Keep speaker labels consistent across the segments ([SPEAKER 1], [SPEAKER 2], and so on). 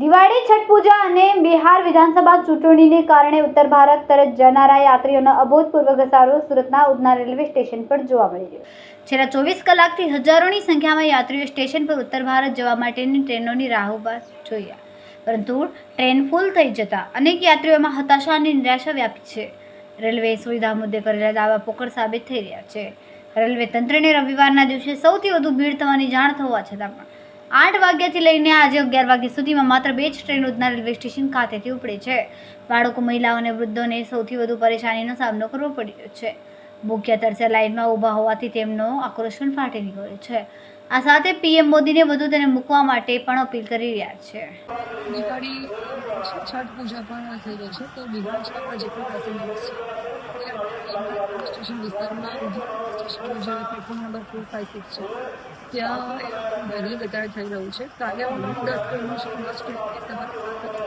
[SPEAKER 1] દિવાળી, છઠ પૂજા અને બિહાર વિધાનસભા ચૂંટણીને કારણે ઉત્તર ભારત તરફ જનારા યાત્રીઓનો અભૂતપૂર્વ ઘસારો સુરતના ઉધના રેલવે સ્ટેશન પર જોવા મળી રહ્યો. છેલ્લા ચોવીસ કલાકથી હજારોની સંખ્યામાં યાત્રીઓ સ્ટેશન પર ઉત્તર ભારત જવા માટેની ટ્રેનોની રાહ ઊભા જોયા. પરંતુ ટ્રેન ફૂલ થઈ જતા અનેક યાત્રીઓમાં હતાશા અને નિરાશા વ્યાપી છે. રેલવે સુવિધા મુદ્દે કરેલા દાવા પોકળ સાબિત થઈ રહ્યા છે. રેલવે તંત્રને રવિવારના દિવસે સૌથી વધુ ભીડ થવાની જાણ થવા છતાં પણ આઠ વાગ્યાથી લઈને આજે અગિયાર વાગ્યા સુધીમાં માત્ર બે જ ટ્રેન ઉધના રેલવે સ્ટેશન ખાતેથી ઉપડે છે. બાળકો, મહિલાઓ અને વૃદ્ધોને સૌથી વધુ પરેશાનીનો સામનો કરવો પડ્યો છે. ભૂખ્યા તરસ્યા લાઇનમાં ઊભા હોવાથી તેમનો આક્રોશ પણ ફાટી નીકળ્યો છે. આ સાથે પીએમ મોદીને વધુ તેને મૂકવા માટે પણ અપીલ કરી રહ્યા છે.
[SPEAKER 2] દિવાળી છઠ પૂજા પણ થઈ રહી છે, તો આપણા જેટલા પેસેન્જર્સ છે. સ્ટેશન વિસ્તારમાં station number four five six છે, ત્યાં વહેલી વધારે થઈ રહ્યું છે. કાલે દસ ટ્રેનો છે દસ ટ્રેન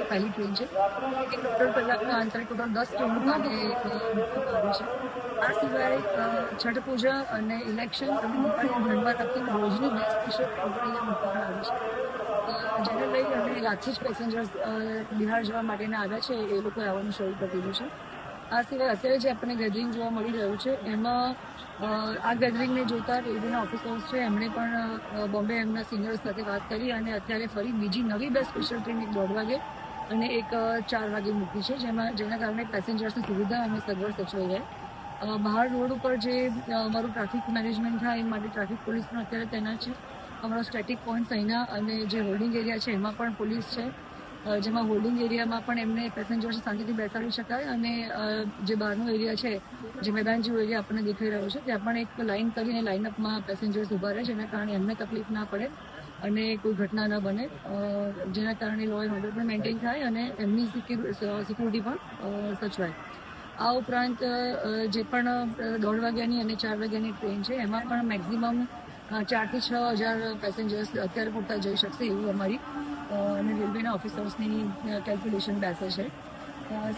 [SPEAKER 2] પહેલી ટ્રેન છે. એક ટોટલ કલાકના અંતરે ટોટલ દસ ટ્રેનો કાલે છે. આ સિવાય છઠ પૂજા અને ઇલેક્શન અને દિવાળી ધર્મમાં લગતી રોજની બે સ્પેશિયલ ટ્રેન મૂકવામાં આવી છે. જેને લઈ અને રાતથી જ પેસેન્જર્સ બિહાર જવા માટેના આવ્યા છે. એ લોકોએ આવવાનું શરૂ કરી દીધું છે. આ સિવાય અત્યારે જે આપણને ગેધરિંગ જોવા મળી રહ્યું છે, એમાં આ ગેધરિંગને જોતા રેલવેના ઓફિસર્સ છે, એમણે પણ બોમ્બે એમના સિનિયર્સ સાથે વાત કરી અને અત્યારે ફરી બીજી નવી બે સ્પેશિયલ ટ્રેન એક દોઢ વાગે અને એક ચાર વાગે મૂકી છે, જેમાં, જેના કારણે પેસેન્જર્સની સુવિધા અને સગવડ સચવાઈ રહે બહાર રોડ ઉપર જે અમારું ટ્રાફિક મેનેજમેન્ટ થાય એ માટે ટ્રાફિક પોલીસ પણ અત્યારે તૈનાત છે. અમારો સ્ટેટિક પોઈન્ટ્સ અહીંના અને જે હોલ્ડિંગ એરિયા છે, એમાં પણ પોલીસ છે. જેમાં હોલ્ડિંગ એરિયામાં પણ એમને પેસેન્જર્સ શાંતિથી બેસાડી શકાય અને જે બહારનો એરિયા છે, જે મેદાન જેવો એરિયા આપણને દેખાઈ રહ્યો છે, ત્યાં પણ એક લાઇન કરીને લાઇનઅપમાં પેસેન્જર્સ ઊભા રહે, જેના કારણે એમને તકલીફ ના પડે અને કોઈ ઘટના ન બને. જેના કારણે લો એન્ડ ઓર્ડર પણ મેન્ટેન થાય અને એમની સિક્યુરિટી પણ સચવાય. આ ઉપરાંત જે પણ દોઢ વાગ્યાની અને ચાર વાગ્યાની ટ્રેન છે, એમાં પણ મેક્ઝિમમ ચારથી છ હજાર પેસેન્જર્સ અત્યારે પૂરતા જઈ શકશે એવું અમારી અને રેલવેના ઓફિસર્સની કેલ્ક્યુલેશન બેસે છે.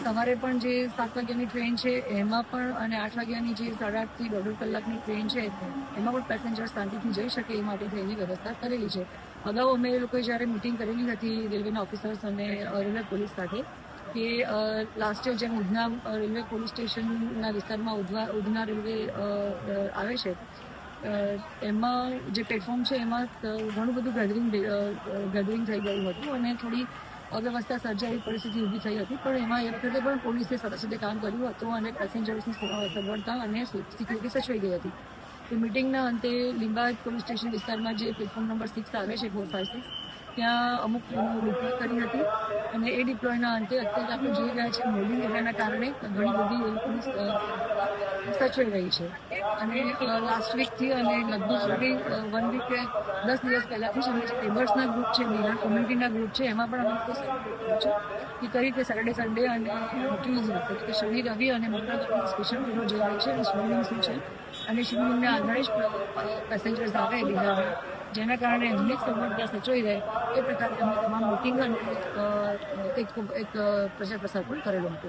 [SPEAKER 2] સવારે પણ જે સાત વાગ્યાની ટ્રેન છે, એમાં પણ અને આઠ વાગ્યાની જે સાડા આઠથી દોઢ કલાકની ટ્રેન છે, એમાં પણ પેસેન્જર શાંતિથી જઈ શકે એ માટે ટ્રેનની વ્યવસ્થા કરેલી છે. અગાઉ અમે લોકોએ જ્યારે મિટિંગ કરેલી હતી રેલવેના ઓફિસર્સ અને રેલવે પોલીસ સાથે, કે લાસ્ટ યર જેમ ઉધના રેલવે પોલીસ સ્ટેશનના વિસ્તારમાં ઉધવા, ઉધના રેલવે આવે છે એમાં જે પ્લેટફોર્મ છે એમાં ઘણું બધું ગેધરિંગ ગેધરિંગ થઈ ગયું હતું અને થોડી અવ્યવસ્થા સર્જાઈ પરિસ્થિતિ ઊભી થઈ હતી. પણ એમાં એ વખતે પણ પોલીસે સાથે સાથે કામ કર્યું હતું અને પેસેન્જર્સની સગવડતા અને સિક્યુરિટી સચવાઈ ગઈ હતી. તો મિટિંગના અંતે લીંબાયત પોલીસ સ્ટેશન વિસ્તારમાં જે પ્લેટફોર્મ નંબર સિક્સ આવે છે ફોર ફાઇવ સિક્સ ત્યાં અમુક ડિપ્લોય કરી હતી અને એ ડિપ્લોયના અંતે અત્યારે આપણે જોઈ રહ્યા છીએ મોડિંગ એરિયાના કારણે ઘણી બધી અ, સચવાઈ રહી છે. અને લાસ્ટ વીકથી અને લગભગ સુધી વન વીક કે દસ દિવસ પહેલાંથી જ અમે જે લેબર્સના ગ્રુપ છે બિહાર કોમ્યુનિટીના ગ્રુપ છે, એમાં પણ અમે લોકો સર્વે છે કે કઈ રીતે સેટરડે સન્ડે અને ટ્યુઝડે એટલે કે શનિ, રવિ અને મંગળવારની સ્પેશિયલ ટ્રેનો જે છે, અને સ્વિમિંગ શું છે? અને સ્વિમિંગના આધારે જ પેસેન્જર્સ આવે લીધા જેના કારણે એમની સગવડતા સચવાઈ રહે એ પ્રકારે અમે તમામ મિટિંગ અને એક પ્રચાર પ્રસાર પણ કરેલો હતો.